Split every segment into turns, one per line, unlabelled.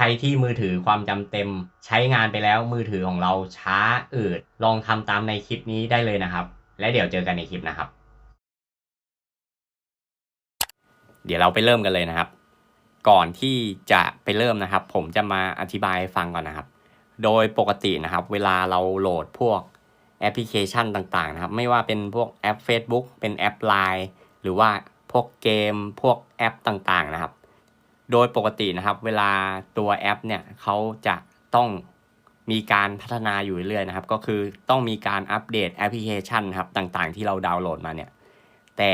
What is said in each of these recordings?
ครที่มือถือความจำเต็ม ใช้งานไปแล้วมือถือของเราช้าอืด ลองทำตามในคลิปนี้ได้เลยนะครับ และเดี๋ยวเจอกันในคลิปนะครับ เดี๋ยวเราไปเริ่มกันเลยนะครับ ก่อนที่จะไปเริ่มนะครับ ผมจะมาอธิบายให้ฟังก่อนนะครับ โดยปกตินะครับ เวลาเราโหลดพวกแอปพลิเคชันต่างๆนะครับ ไม่ว่าเป็นพวกแอป Facebook เป็นแอป Line หรือว่าพวกเกมพวกแอปต่างๆนะครับ โดยปกตินะครับ เวลาตัวแอปเนี่ยเขาจะต้องมีการพัฒนาอยู่เรื่อยๆนะครับ ก็คือต้องมีการอัปเดตแอปพลิเคชันครับต่างๆ ที่เราดาวน์โหลดมาเนี่ยแต่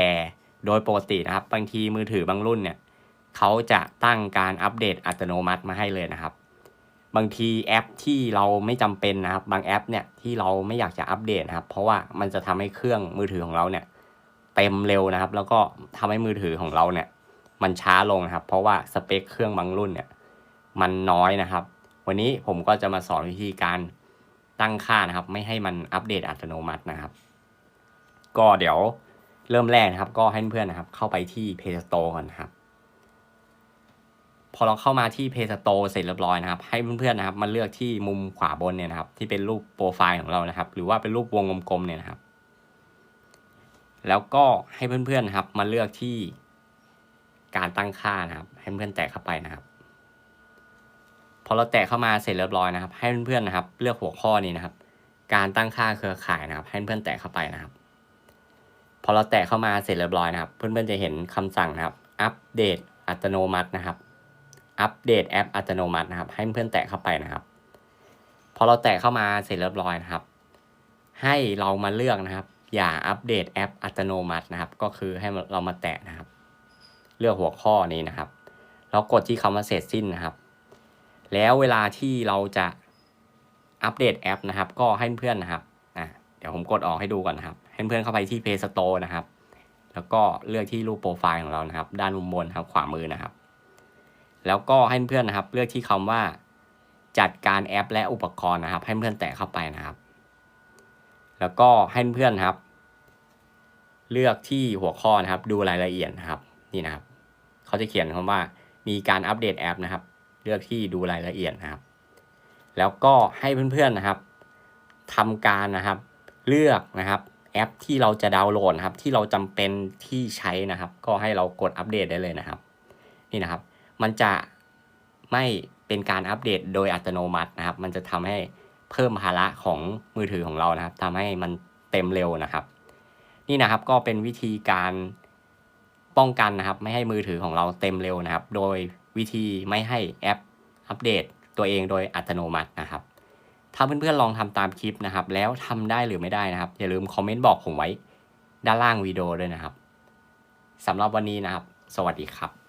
โดยปกตินะครับ บางทีมือถือบางรุ่นเนี่ยเขาจะตั้งการอัปเดตอัตโนมัติมาให้เลยนะครับ บางทีแอปที่เราไม่จำเป็นนะครับ บางแอปเนี่ยที่เราไม่อยากจะอัปเดตนะครับ เพราะว่ามันจะทำให้เครื่องมือถือของเราเนี่ยเต็มเร็วนะครับ แล้วก็ทำให้มือถือของเราเนี่ย มันช้าลงนะครับ เพราะว่าสเปคเครื่องบางรุ่นเนี่ยมันน้อยนะครับ วันนี้ผมก็จะมาสอนวิธีการตั้งค่านะครับ ไม่ให้มันอัปเดตอัตโนมัตินะครับ ก็เดี๋ยวเริ่มแรกนะครับ ก็ให้เพื่อนนะครับ เข้าไปที่ Play Store ก่อนครับ พอเราเข้ามาที่ Play Store เสร็จเรียบร้อยนะครับ ให้เพื่อนๆนะครับ มาเลือกที่มุมขวาบนเนี่ยนะครับ ที่เป็นรูปโปรไฟล์ของเรานะครับ หรือว่าเป็นรูปวงกลมๆเนี่ยนะครับ แล้วก็ให้เพื่อนๆนะครับ มาเลือกที่ การตั้งค่านะครับ ให้เพื่อนแตะเข้าไปนะครับ พอเราแตะเข้ามาเสร็จเรียบร้อยนะครับ ให้เพื่อนๆนะครับ เลือกหัวข้อนี้นะครับ การตั้งค่าเครือข่ายนะครับ ให้เพื่อนแตะเข้าไปนะครับ พอเราแตะเข้ามาเสร็จเรียบร้อยนะครับ เพื่อนๆจะเห็นคำสั่งนะครับ อัปเดตอัตโนมัตินะครับอัปเดตแอปอัตโนมัตินะครับ ให้เพื่อนแตะเข้าไปนะครับ พอเราแตะเข้ามาเสร็จเรียบร้อยนะครับ ให้เรามาเลือกนะครับ อย่าอัปเดตแอปอัตโนมัตินะครับ ก็คือให้เรามาแตะนะครับ เลือกหัวข้อนี้นะครับแล้วกดที่คำว่าเสร็จสิ้นนะครับ แล้วเวลาที่เราจะอัปเดตแอปนะครับ ก็ให้เพื่อนนะครับอะเดี๋ยวผมกดออกให้ดูก่อนนะครับ ให้เพื่อนเข้าไปที่ Play Store นะครับ แล้วก็เลือกที่รูปโปรไฟล์ของเรานะครับ ด้านมุมบนครับขวามือนะครับ แล้วก็ให้เพื่อนนะครับ เลือกที่คำว่าจัดการแอปและอุปกรณ์นะครับ ให้เพื่อนแตะเข้าไปนะครับ แล้วก็ให้เพื่อนครับ เลือกที่หัวข้อนะครับ ดูรายละเอียดนะครับ นี่นะครับเขาจะเขียนคำว่ามีการอัปเดตแอปนะครับ เลือกที่ดูรายละเอียดนะครับ แล้วก็ให้เพื่อนๆนะครับทำการนะครับ เลือกนะครับแอปที่เราจะดาวน์โหลดครับ ที่เราจำเป็นที่ใช้นะครับ ก็ให้เรากดอัปเดตได้เลยนะครับ นี่นะครับ มันจะไม่เป็นการอัปเดตโดยอัตโนมัตินะครับ มันจะทำให้เพิ่มภาระของมือถือของเรานะครับทำให้มันเต็มเร็วนะครับ นี่นะครับก็เป็นวิธีการ ป้องกันนะครับ ไม่ให้มือถือของเราเต็มเร็วนะครับ โดยวิธีไม่ให้แอปอัปเดตตัวเองโดยอัตโนมัตินะครับ ถ้าเพื่อนๆลองทำตามคลิปนะครับ แล้วทำได้หรือไม่ได้นะครับ อย่าลืมคอมเมนต์บอกผมไว้ด้านล่างวิดีโอด้วยนะครับสำหรับวันนี้นะครับ สวัสดีครับ